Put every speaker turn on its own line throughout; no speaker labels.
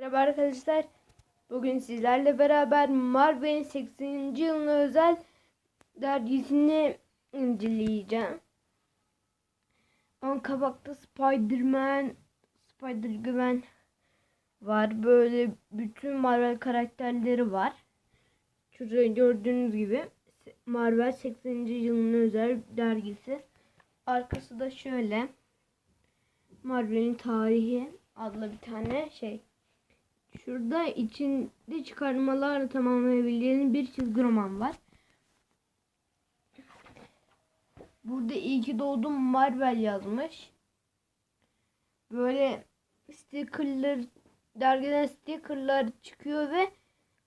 Merhaba arkadaşlar. Bugün sizlerle beraber Marvel'in 80. yılına özel dergisini inceleyeceğim. Ön kapakta Spider-Man, Spider-Gwen var. Böyle bütün Marvel karakterleri var. Şurada gördüğünüz gibi Marvel 80. yılına özel dergisi. Arkası da şöyle. Marvel'in tarihi adlı bir tane şey. Şurada içinde çıkarmalarla tamamlayabileceğiniz bir çizgi roman var. Burada iyi ki doğdum Marvel yazmış. Böyle stickerlar dergiden stickerlar çıkıyor ve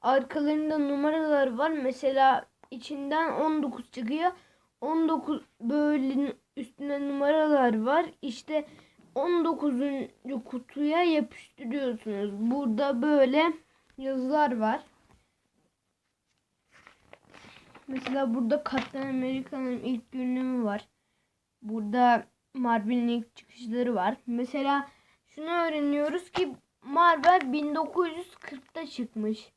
arkalarında numaralar var. Mesela içinden 19 çıkıyor. 19 böyle üstüne numaralar var. İşte 19. kutuya yapıştırıyorsunuz. Burada böyle yazılar var. Mesela burada Kaptan Amerika'nın ilk görünümü var. Burada Marvel'in ilk çıkışları var. Mesela şunu öğreniyoruz ki Marvel 1940'ta çıkmış.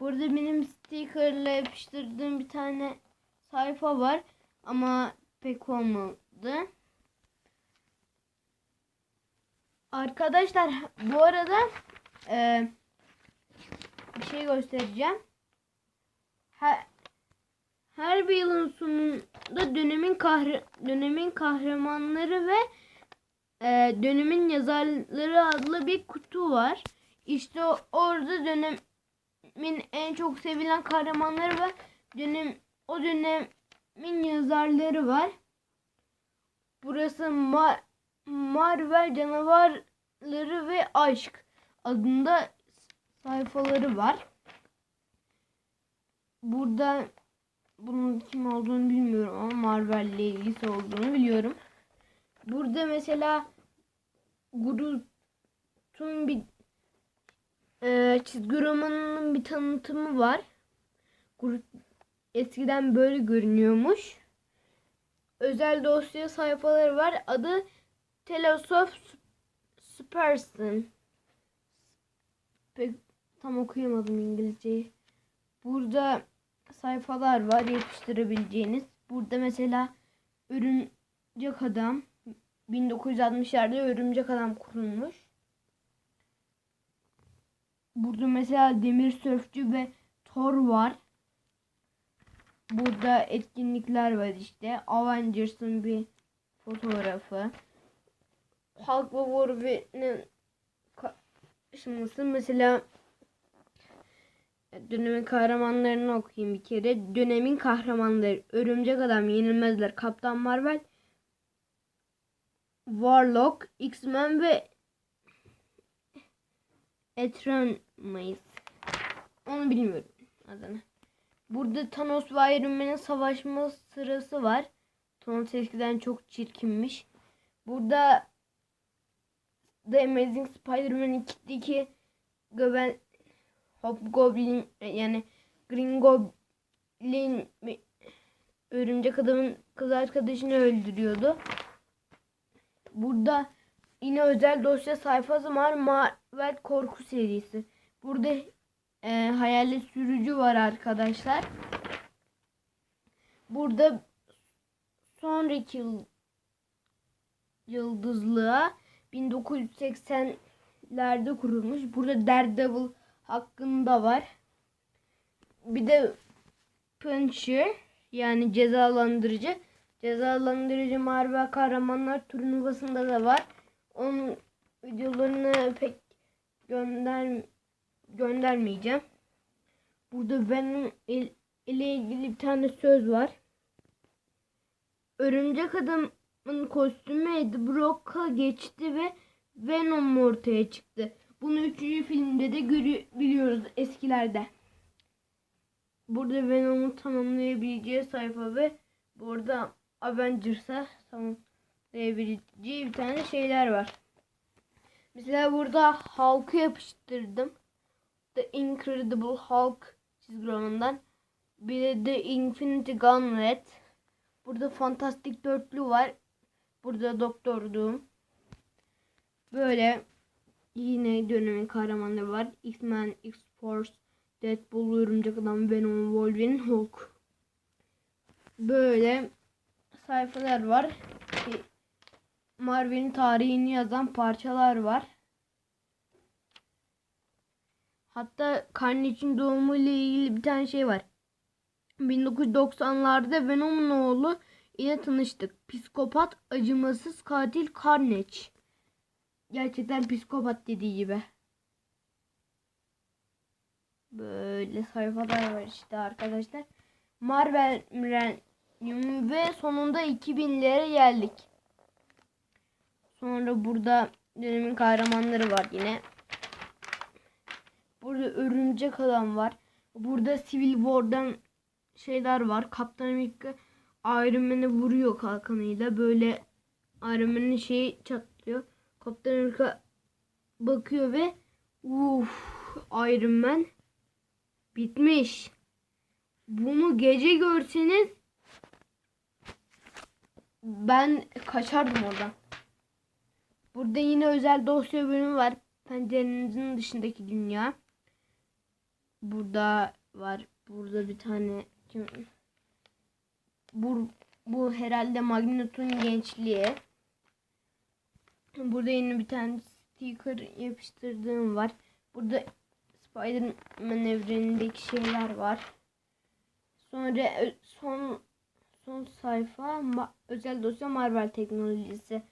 Burada benim stickerla yapıştırdığım bir tane sayfa var ama pek olmadı. Arkadaşlar bu arada e, bir şey göstereceğim. Her, her bir yılın sonunda dönemin kahre, dönemin kahramanları ve e, dönemin yazarları adlı bir kutu var. İşte orada dönemin en çok sevilen kahramanları ve dönem o dönemin yazarları var. Burası Mar Marvel Canavarları ve Aşk adında sayfaları var. Burada bunun kim olduğunu bilmiyorum ama Marvel ile ilgisi olduğunu biliyorum. Burada mesela Groot'un bir e, çizgi romanının bir tanıtımı var. Groot eskiden böyle görünüyormuş. Özel dosya sayfaları var. Adı Tales of Superson. Pek tam okuyamadım İngilizceyi. Burada sayfalar var yapıştırabileceğiniz. Burada mesela Örümcek Adam 1960'larda Örümcek Adam kurulmuş. Burada mesela Demir Sörfçü ve Thor var. Burada etkinlikler var işte. Avengers'ın bir fotoğrafı. Hulk ve Wolverine'in karşıması. Mesela dönemin kahramanlarını okuyayım bir kere. Dönemin kahramanları. Örümcek Adam, Yenilmezler, Kaptan Marvel, Warlock, X-Men ve Eternals. Onu bilmiyorum adını. Burada Thanos ve Iron Man'in savaşma sırası var. Thanos eskiden çok çirkinmiş. Burada The Amazing Spider-Man 2'deki Goben Hobgoblin yani Green Goblin örümcek adamın kız arkadaşını öldürüyordu. Burada yine özel dosya sayfası var. Marvel korku serisi. Burada e, hayalet sürücü var arkadaşlar. Burada sonraki yıl, yıldızlığa 1980'lerde kurulmuş. Burada Daredevil hakkında var. Bir de Punisher yani cezalandırıcı. Cezalandırıcı Marvel Kahramanlar turnuvasında da var. Onun videolarını pek gönder göndermeyeceğim. Burada benim il, ile ilgili bir tane söz var. Örümcek adamın kostümü Eddie Brock'a geçti ve Venom ortaya çıktı. Bunu üçüncü filmde de biliyoruz eskilerde. Burada Venom'u tamamlayabileceği sayfa ve burada Avengers'a tamamlayabileceği bir tane şeyler var. Mesela burada Hulk'ı yapıştırdım. The Incredible Hulk çizgi romanından. Bir de The Infinity Gauntlet. Burada fantastik dörtlü var. Burada doktorduğum. Böyle yine dönemin kahramanları var. X-Men, X-Force, Deadpool, Örümcek Adam, Venom, Wolverine, Hulk. Böyle sayfalar var. Marvel'in tarihini yazan parçalar var. Hatta Carnage'in doğumu ile ilgili bir tane şey var. 1990'larda Venom'un oğlu ile tanıştık. Psikopat, acımasız katil Carnage. Gerçekten psikopat dediği gibi. Böyle sayfalar var işte arkadaşlar. Marvel Millennium ve sonunda 2000'lere geldik. Sonra burada dönemin kahramanları var yine. Burada örümcek adam var. Burada Civil War'dan şeyler var. Kaptan Amerika Iron Man'e vuruyor kalkanıyla. Böyle Iron Man'in şeyi çatlıyor. Kaptan Amerika bakıyor ve uff Iron Man bitmiş. Bunu gece görseniz ben kaçardım oradan. Burada yine özel dosya bölümü var. Pencerenizin dışındaki dünya. Burada var. Burada bir tane kim bu, bu herhalde Magnet'un gençliği. Burada yine bir tane sticker yapıştırdığım var. Burada Spider-Man evrenindeki şeyler var. Sonra son son sayfa özel dosya Marvel teknolojisi.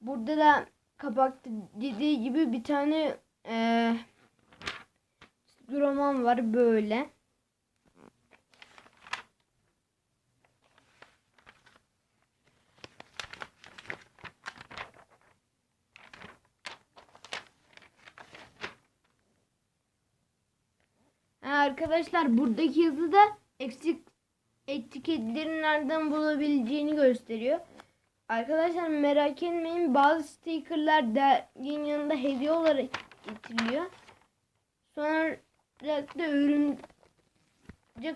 Burada da kapakta dediği gibi bir tane eee roman var böyle. Arkadaşlar buradaki yazı da eksik etiketlerin nereden bulabileceğini gösteriyor. Arkadaşlar merak etmeyin bazı stickerlar derginin yanında hediye olarak getiriliyor. Sonra da örümcek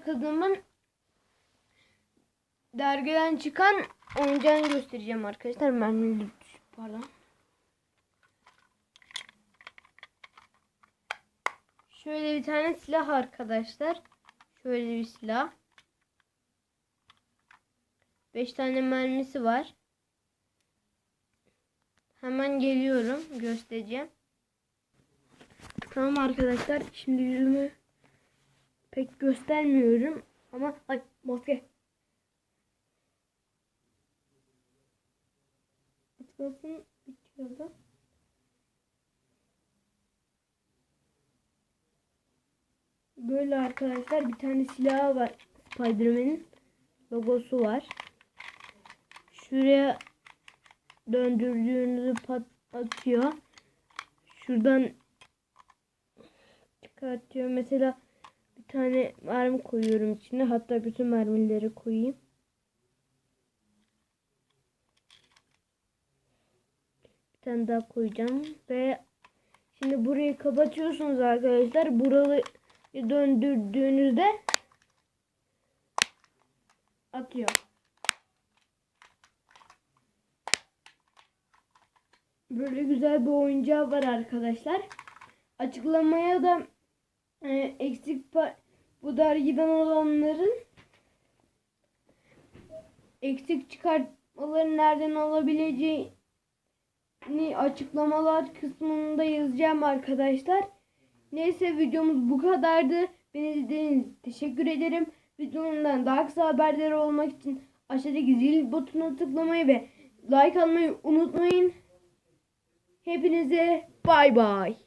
adamın dergiden çıkan oyuncağını göstereceğim arkadaşlar. Mermili pardon. Şöyle bir tane silah arkadaşlar. Şöyle bir silah. 5 tane mermisi var. Hemen geliyorum. Göstereceğim. Tamam arkadaşlar. Şimdi yüzümü pek göstermiyorum. Ama ay maske. Atmasın bitiyordu. Böyle arkadaşlar bir tane silahı var. Spider-Man'in logosu var. Şuraya döndürdüğünüzü patlatıyor. Şuradan çıkartıyor. Mesela bir tane mermi koyuyorum içine. Hatta bütün mermileri koyayım. Bir tane daha koyacağım ve şimdi burayı kapatıyorsunuz arkadaşlar. Buralı döndürdüğünüzde atıyor. Böyle güzel bir oyuncağı var arkadaşlar. Açıklamaya da e, eksik bu dergiden olanların eksik çıkartmaların nereden olabileceğini açıklamalar kısmında yazacağım arkadaşlar. Neyse videomuz bu kadardı. Beni izlediğiniz için teşekkür ederim. Videomdan daha kısa haberdar olmak için aşağıdaki zil butonuna tıklamayı ve like almayı unutmayın. Hepinize bay bay.